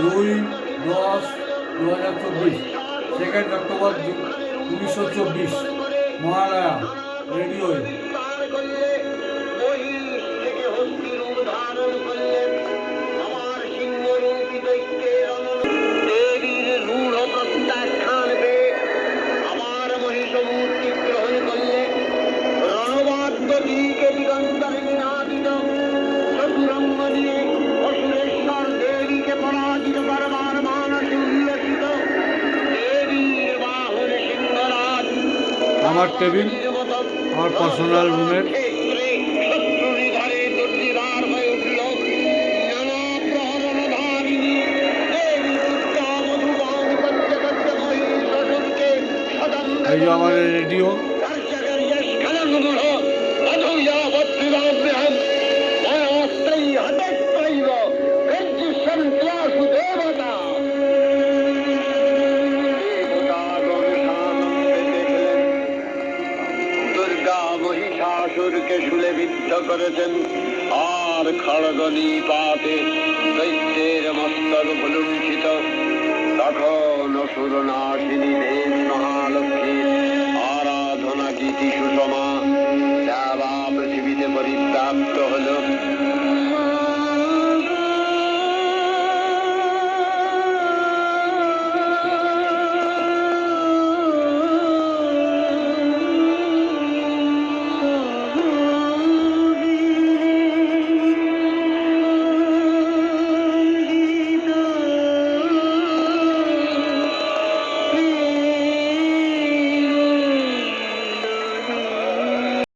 দুই দশ দু হাজার চব্বিশ। সেকেন্ড অক্টোবর উনিশশো চব্বিশ। মহালয়া রেডিওয়ে আমার টেবিল আমার পার্সোনাল রুমের। এই যে নিধারে দুর্দিবার মহিষাসুরকে শুলে বিদ্ধ করেছেন। আর খড়গনি পাতে দৈত্যের মস্তক ভুলুণ্ঠিত। তখন অসুর নাশিনী দেবী